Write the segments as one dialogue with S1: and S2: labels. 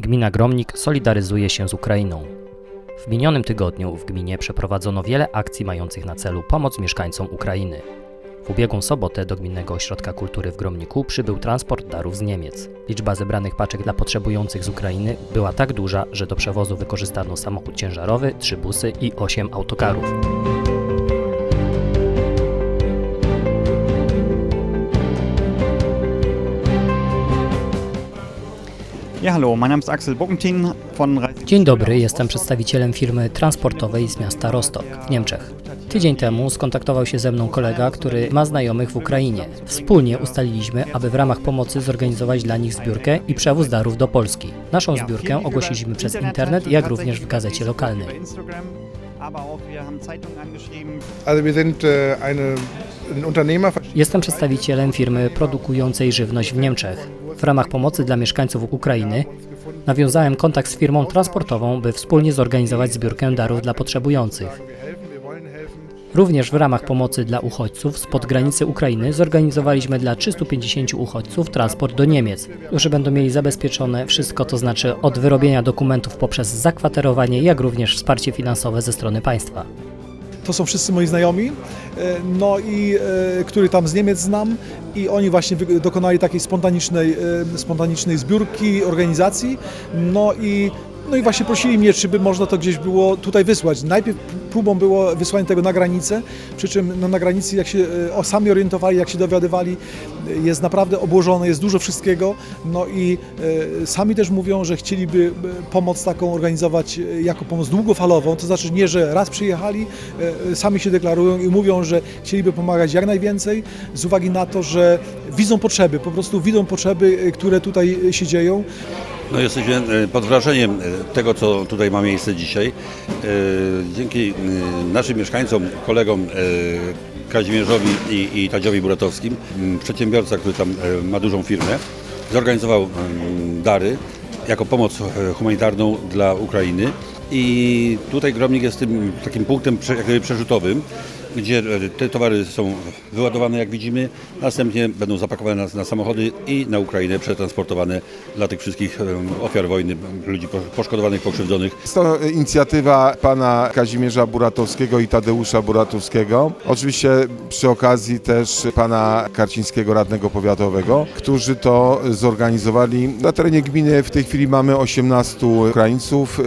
S1: Gmina Gromnik solidaryzuje się z Ukrainą. W minionym tygodniu w gminie przeprowadzono wiele akcji mających na celu pomoc mieszkańcom Ukrainy. W ubiegłą sobotę do Gminnego Ośrodka Kultury w Gromniku przybył transport darów z Niemiec. Liczba zebranych paczek dla potrzebujących z Ukrainy była tak duża, że do przewozu wykorzystano samochód ciężarowy, trzy busy i osiem autokarów. Dzień dobry, jestem przedstawicielem firmy transportowej z miasta Rostock w Niemczech. Tydzień temu skontaktował się ze mną kolega, który ma znajomych w Ukrainie. Wspólnie ustaliliśmy, aby w ramach pomocy zorganizować dla nich zbiórkę i przewóz darów do Polski. Naszą zbiórkę ogłosiliśmy przez internet, jak również w gazecie lokalnej.
S2: Aber auch wir haben Zeitungen angeschrieben.
S3: Also wir sind äh, eine.
S1: Jestem przedstawicielem firmy produkującej żywność w Niemczech. W ramach pomocy dla mieszkańców Ukrainy nawiązałem kontakt z firmą transportową, by wspólnie zorganizować zbiórkę darów dla potrzebujących. Również w ramach pomocy dla uchodźców spod granicy Ukrainy zorganizowaliśmy dla 350 uchodźców transport do Niemiec, którzy będą mieli zabezpieczone wszystko, to znaczy od wyrobienia dokumentów poprzez zakwaterowanie, jak również wsparcie finansowe ze strony państwa.
S4: To są wszyscy moi znajomi, e, no i e, który tam z Niemiec znam i oni właśnie dokonali takiej spontanicznej, e, spontanicznej zbiórki, organizacji, no i no i właśnie prosili mnie, czy by można to gdzieś było tutaj wysłać. Najpierw próbą było wysłanie tego na granicę, przy czym no, na granicy, jak się e, o, sami orientowali, jak się dowiadywali, e, jest naprawdę obłożone, jest dużo wszystkiego. No i e, sami też mówią, że chcieliby e, pomoc taką organizować jako pomoc długofalową, to znaczy nie, że raz przyjechali, e, sami się deklarują i mówią, że chcieliby pomagać jak najwięcej z uwagi na to, że widzą potrzeby, po prostu widzą potrzeby, które tutaj się dzieją.
S5: No jesteśmy e, pod wrażeniem e, tego, co tutaj ma miejsce dzisiaj. E, Dzięki naszym mieszkańcom, kolegom Kazimierzowi i, Tadziowi Buratowskim, przedsiębiorca, który tam ma dużą firmę, zorganizował dary jako pomoc humanitarną dla Ukrainy. I tutaj Gromnik jest tym takim punktem przerzutowym, gdzie e, te towary są wyładowane, jak widzimy, następnie będą zapakowane na, na samochody i na Ukrainę przetransportowane dla tych wszystkich ofiar wojny, ludzi po- poszkodowanych, pokrzywdzonych.
S3: Jest to inicjatywa pana Kazimierza Buratowskiego i Tadeusza Buratowskiego. Oczywiście przy okazji też pana Karcińskiego Radnego Powiatowego, którzy to zorganizowali. Na terenie gminy w tej chwili mamy 18 Ukraińców.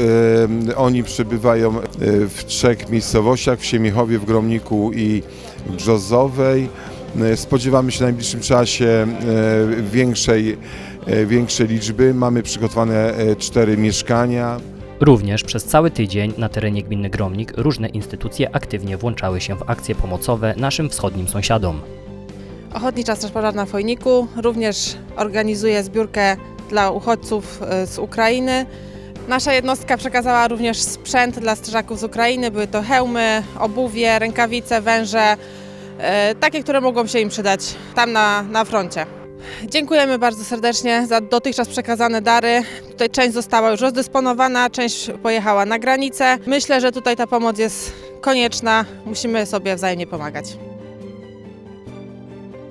S3: Oni przebywają e, w trzech miejscowościach, w Siemiechowie, w Gromniku i w Brzozowej. E, Spodziewamy się w najbliższym czasie e, większej, e, większej liczby. Mamy przygotowane cztery mieszkania.
S1: Również przez cały tydzień na terenie gminy Gromnik różne instytucje aktywnie włączały się w akcje pomocowe naszym wschodnim sąsiadom.
S6: Ochotnicza Straż Pożarna w Chojniku również organizuje zbiórkę dla uchodźców z Ukrainy. Nasza jednostka przekazała również sprzęt dla strażaków z Ukrainy. Były to hełmy, obuwie, rękawice, węże, e, takie, które mogą się im przydać tam na, na froncie. Dziękujemy bardzo serdecznie za dotychczas przekazane dary. Tutaj część została już rozdysponowana, część pojechała na granicę. Myślę, że tutaj ta pomoc jest konieczna. Musimy sobie wzajemnie pomagać.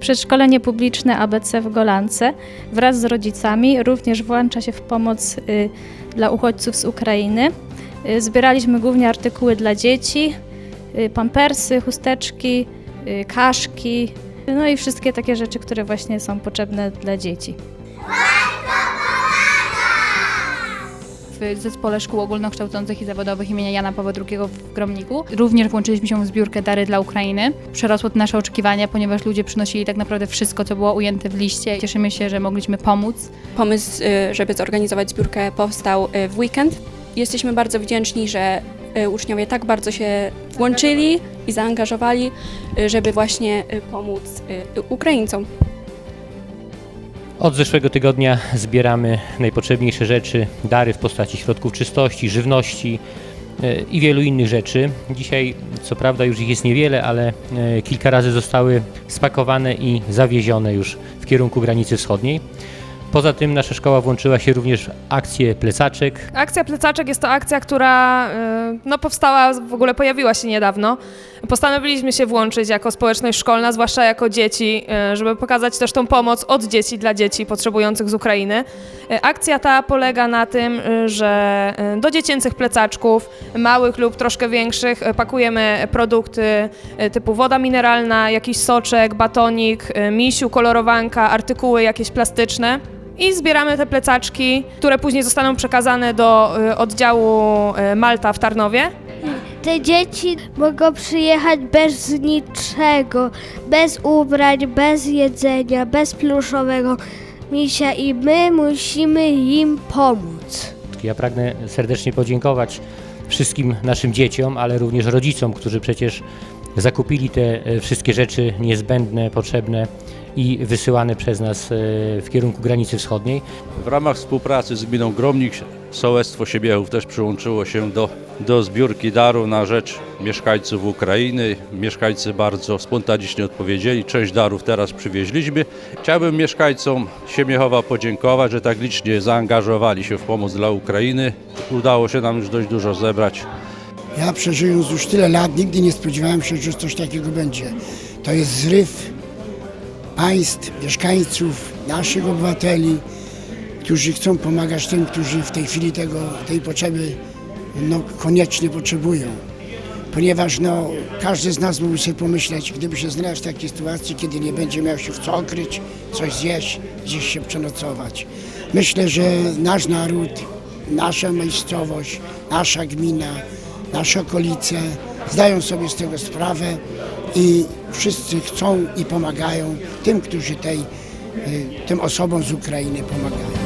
S7: Przedszkolenie publiczne ABC w Golance wraz z rodzicami również włącza się w pomoc y, dla uchodźców z Ukrainy. Y, Zbieraliśmy głównie artykuły dla dzieci, y, pampersy, chusteczki, kaszki, no i wszystkie takie rzeczy, które właśnie są potrzebne dla dzieci.
S8: W Zespole Szkół Ogólnokształcących i Zawodowych imienia Jana Pawła II w Gromniku. Również włączyliśmy się w zbiórkę Dary dla Ukrainy. Przerosło to nasze oczekiwania, ponieważ ludzie przynosili tak naprawdę wszystko, co było ujęte w liście. Cieszymy się, że mogliśmy pomóc.
S9: Pomysł, y, żeby zorganizować zbiórkę powstał y, w weekend. Jesteśmy bardzo wdzięczni, że y, uczniowie tak bardzo się włączyli i zaangażowali, żeby właśnie pomóc Ukraińcom.
S10: Od zeszłego tygodnia zbieramy najpotrzebniejsze rzeczy, dary w postaci środków czystości, żywności e, i wielu innych rzeczy. Dzisiaj, co prawda, już ich jest niewiele, ale e, kilka razy zostały spakowane i zawiezione już w kierunku granicy wschodniej. Poza tym nasza szkoła włączyła się również w akcję plecaczek.
S11: Akcja Plecaczek jest to akcja, która y, no, powstała, w ogóle pojawiła się niedawno. Postanowiliśmy się włączyć jako społeczność szkolna, zwłaszcza jako dzieci, y, żeby pokazać też tą pomoc od dzieci dla dzieci potrzebujących z Ukrainy. Y, Akcja ta polega na tym, że do dziecięcych plecaczków, małych lub troszkę większych, pakujemy produkty typu woda mineralna, jakiś soczek, batonik, misiu, kolorowanka, artykuły jakieś plastyczne. I zbieramy te plecaczki, które później zostaną przekazane do y, oddziału y, Malta w Tarnowie.
S12: Te dzieci mogą przyjechać bez niczego, bez ubrań, bez jedzenia, bez pluszowego misia i my musimy im pomóc.
S10: Ja pragnę serdecznie podziękować wszystkim naszym dzieciom, ale również rodzicom, którzy przecież zakupili te e, wszystkie rzeczy niezbędne, potrzebne i wysyłane przez nas e, w kierunku granicy wschodniej.
S13: W ramach współpracy z gminą Gromnik Sołectwo Siemiechów też przyłączyło się do, do zbiórki daru na rzecz mieszkańców Ukrainy. Mieszkańcy bardzo spontanicznie odpowiedzieli. Część darów teraz przywieźliśmy. Chciałbym mieszkańcom Siemiechowa podziękować, że tak licznie zaangażowali się w pomoc dla Ukrainy. Udało się nam już dość dużo zebrać.
S14: Ja przeżyjąc już tyle lat, nigdy nie spodziewałem się, że coś takiego będzie. To jest zryw państw, mieszkańców, naszych obywateli, którzy chcą pomagać tym, którzy w tej chwili tego, tej potrzeby no, koniecznie potrzebują. Ponieważ no, każdy z nas mógłby sobie pomyśleć, gdyby się znalazł w takiej sytuacji, kiedy nie będzie miał się w co okryć, coś zjeść, gdzieś się przenocować. Myślę, że nasz naród, nasza miejscowość, nasza gmina, nasze okolice zdają sobie z tego sprawę i wszyscy chcą i pomagają tym, którzy tej, y, tym osobom z Ukrainy pomagają.